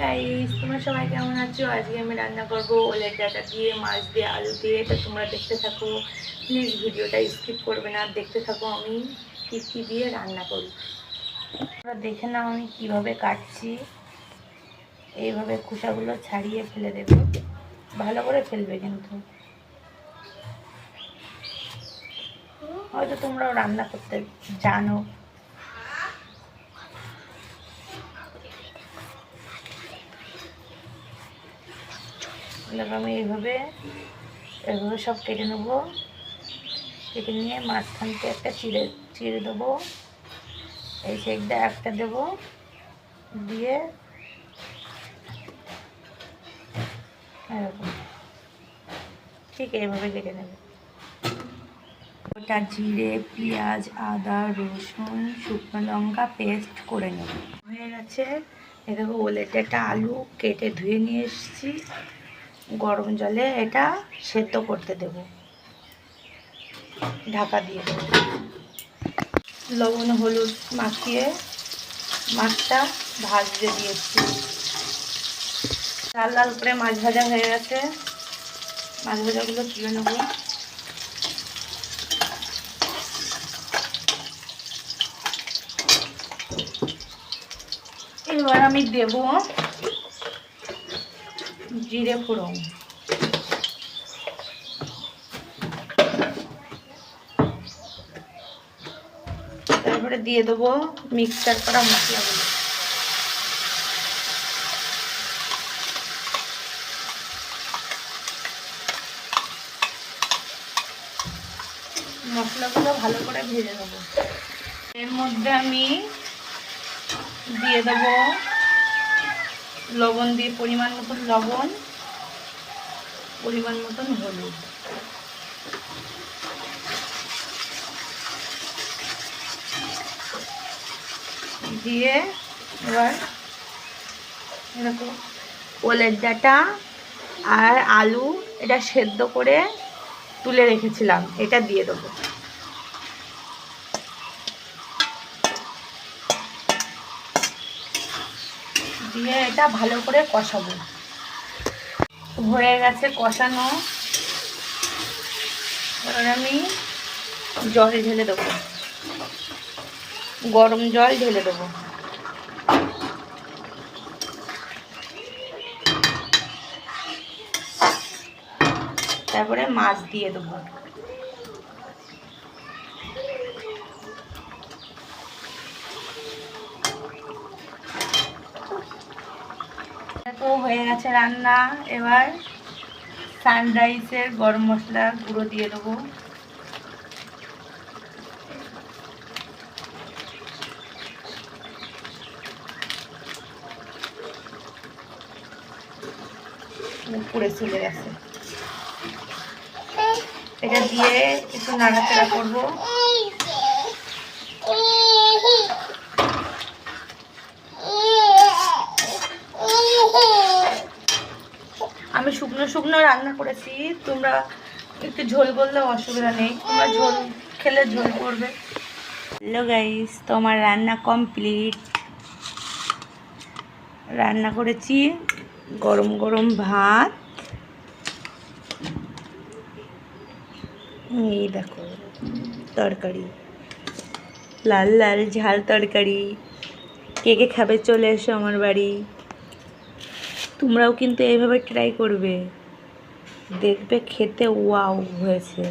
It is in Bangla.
গাইস তোমরা সবাই কেমন আছো? আজকে আমি রান্না করব ওলের ডাটা দিয়ে, মাছ দিয়ে, আলু দিয়ে। এটা তোমরা দেখতে থাকো প্লিজ ভিডিওটা স্কিপ করবে না। দেখতে থাকো আমি কী কী দিয়ে রান্না করি। তোমরা দেখে নাও আমি কীভাবে কাটছি। এইভাবে খোসাগুলো ছাড়িয়ে ফেলে দেবে। ভালো করে ফেলবে কিন্তু। হয়তো তোমরাও রান্না করতে জানো। এগুলোকে আমি এইভাবে এভাবে সব কেটে নেব। কেটে নিয়ে মাঝখানতে একটা চিড়ে চিড়ে দেবো। এই সাইডটা একটা দেবো। দিয়ে এরকম। ঠিক এইভাবে কেটে নেবে। ওটা জিরে, পেঁয়াজ, আদা, রসুন, শুকনো লঙ্কা পেস্ট করে নেব। হয়ে গেছে। এ দেখো ওলেটে একটা আলু কেটে ধুয়ে নিয়ে এসেছি। গরম জলে এটা সেদ্ধ করতে দেব। ঢাকা দিয়ে লবণ, হলুদ মাখিয়ে মাছটা ভাজতে দিয়েছি। লাল লাল করে মাছ ভাজা হয়ে গেছে। মাছ ভাজাগুলো তুলে নেব। এবার আমি দেব জিরে ফোড়ন। তারপরে দিয়ে দেবো মিক্সচার করা মশলাগুলো। মশলাগুলো ভালো করে ভেজে নেব। এর মধ্যে আমি দিয়ে দেবো লবণ দিয়ে পরিমাণ মতন লবণ, পরিমাণ মতন হলুদ। দিয়ে এবার এরকম ওলের ডাটা আর আলু এটা সেদ্ধ করে তুলে রেখেছিলাম, এটা দিয়ে দেবো। দিয়ে এটা ভালো করে কষাবো। হয়ে গেছে কষানো। এবার আমি জল ঢেলে দেবো। গরম জল ঢেলে দেবো। তারপরে মাছ দিয়ে দেবো। তো হয়ে গেছে রান্না। এবার সানরাইসের গরম মশলা গুঁড়ো দিয়ে দেবো। পুড়ে চলে গেছে। এটা দিয়ে একটু নাড়াচাড়া করব। শুকনো শুকনো রান্না করেছি, তোমরা একটু ঝোল করলেও অসুবিধা নেই, তোমরা ঝোল খেলে ঝোল করবে। হ্যালো গাইস তো আমার রান্না কমপ্লিট রান্না করেছি গরম গরম ভাত। এই দেখো, তরকারি। লাল লাল ঝাল তরকারি। কে কে খাবে চলে এসো আমার বাড়ি। তোমরাও কিন্তু এইভাবে ট্রাই করবে। দেখবে খেতে ওয়াও হয়েছে।